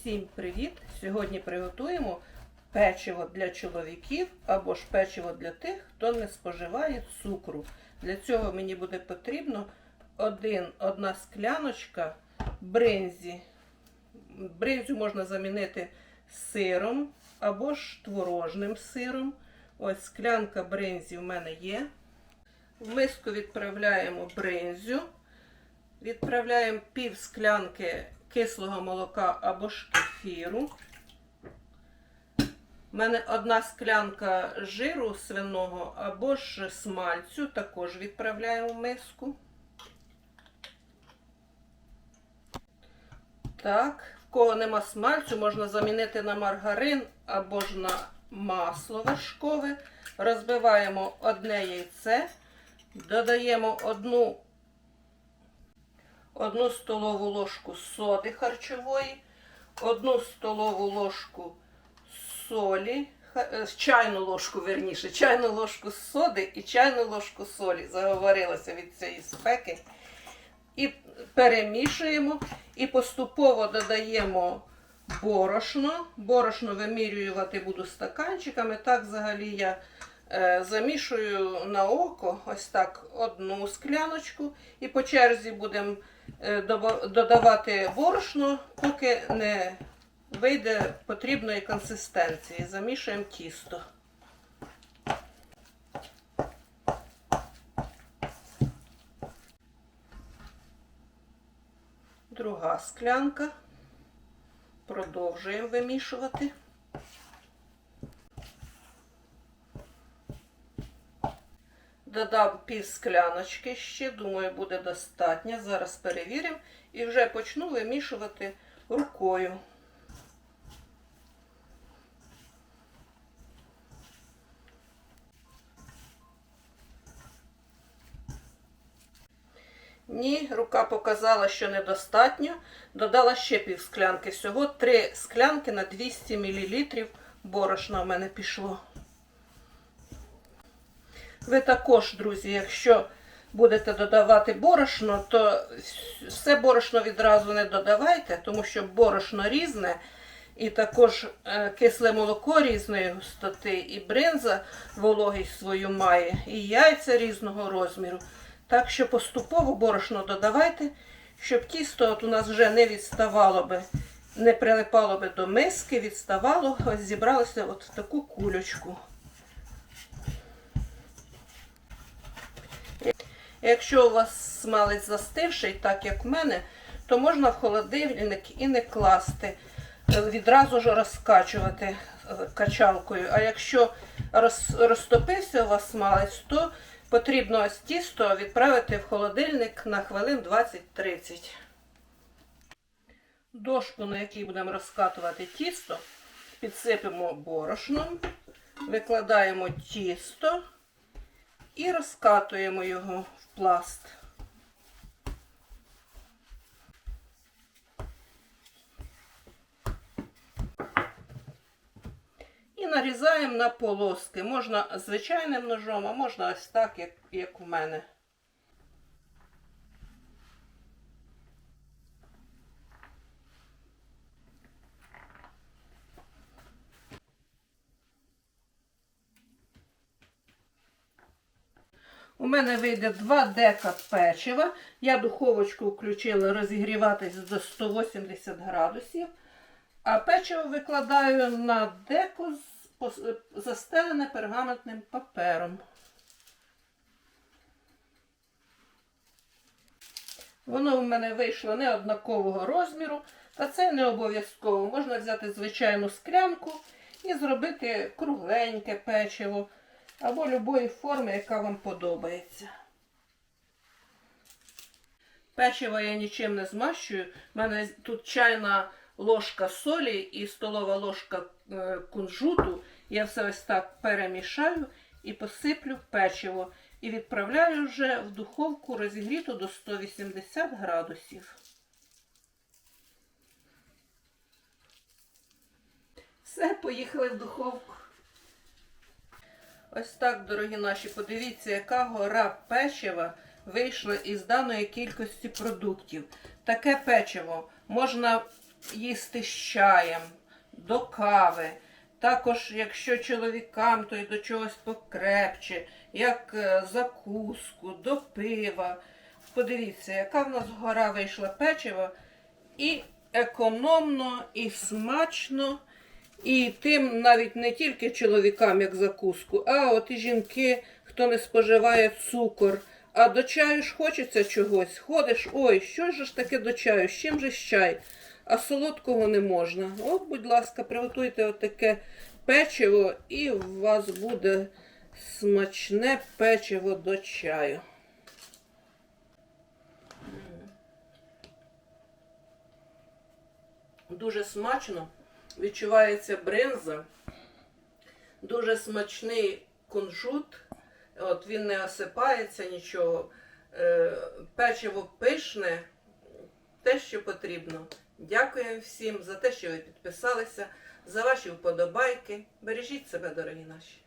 Всім привіт! Сьогодні приготуємо печиво для чоловіків або ж печиво для тих, хто не споживає цукру. Для цього мені буде потрібно один, одна скляночка бринзі. Бринзю можна замінити сиром або ж творожним сиром. Ось склянка бринзі в мене є. В миску відправляємо бринзю. Відправляємо пів склянки кислого молока або ж кефіру. У мене одна склянка жиру свиного або ж смальцю, також відправляємо в миску. Так, в кого нема смальцю, можна замінити на маргарин або ж на масло вершкове. Розбиваємо одне яйце, додаємо одну одну столову ложку соди харчової, одну столову ложку солі, е, чайну ложку, верніше, чайну ложку соди і чайну ложку солі. Заговорилася від цієї спеки. І перемішуємо і поступово додаємо борошно. Борошно вимірювати буду стаканчиками. Так взагалі я е, замішую на око ось так одну скляночку. І по черзі будемо додавати борошно, поки не вийде потрібної консистенції. Замішуємо тісто. Друга склянка. Продовжуємо вимішувати. Додав пів скляночки ще, думаю, буде достатньо. Зараз перевіримо і вже почну вимішувати рукою. Ні, рука показала, що недостатньо. Додала ще пів склянки. Всього три склянки на 200 мл борошна в мене пішло. Ви також, друзі, якщо будете додавати борошно, то все борошно відразу не додавайте, тому що борошно різне, і також е, кисле молоко різної густоти, і бринза вологість свою має, і яйця різного розміру. Так що поступово борошно додавайте, щоб тісто от у нас вже не відставало би, не прилипало би до миски, відставало, зібралося от в таку кульочку. Якщо у вас смалець застивший, так як в мене, то можна в холодильник і не класти, е, відразу ж розкачувати е, качалкою. А якщо розтопився у вас смалець, то потрібно ось тісто відправити в холодильник на хвилин 20-30. Дошку, на якій будемо розкатувати тісто, підсипемо борошном, викладаємо тісто і розкатуємо його в пласт. І нарізаємо на полоски. Можна звичайним ножом, а можна ось так, як, як у мене. У мене вийде 2 дека печива. Я духовочку включила розігріватись до 180 градусів. А печиво викладаю на деко застелене пергаментним папером. Воно в мене вийшло не однакового розміру, та це не обов'язково. Можна взяти звичайну склянку і зробити кругленьке печиво або любої форми, яка вам подобається. Печиво я нічим не змащую. У мене тут чайна ложка солі і столова ложка е, кунжуту. Я все ось так перемішаю і посиплю печиво. І відправляю вже в духовку розігріту до 180 градусів. Все, поїхали в духовку. Ось так, дорогі наші, подивіться, яка гора печива вийшла із даної кількості продуктів. Таке печиво можна їсти з чаєм, до кави. Також, якщо чоловікам, то й до чогось покрепче, як е, закуску, до пива. Подивіться, яка в нас гора вийшла печива. І економно, і смачно, і тим навіть не тільки чоловікам як закуску, а от і жінки, хто не споживає цукор. А до чаю ж хочеться чогось. Ходиш, ой, що ж таке до чаю? З чим же ж чай? А солодкого не можна. От, будь ласка, приготуйте отаке печиво, і у вас буде смачне печиво до чаю. Дуже смачно. Відчувається бринза. Дуже смачний кунжут. От він не осипається нічого. Е, Печиво пишне, те, що потрібно. Дякуємо всім за те, що ви підписалися, за ваші вподобайки. Бережіть себе, дорогі наші.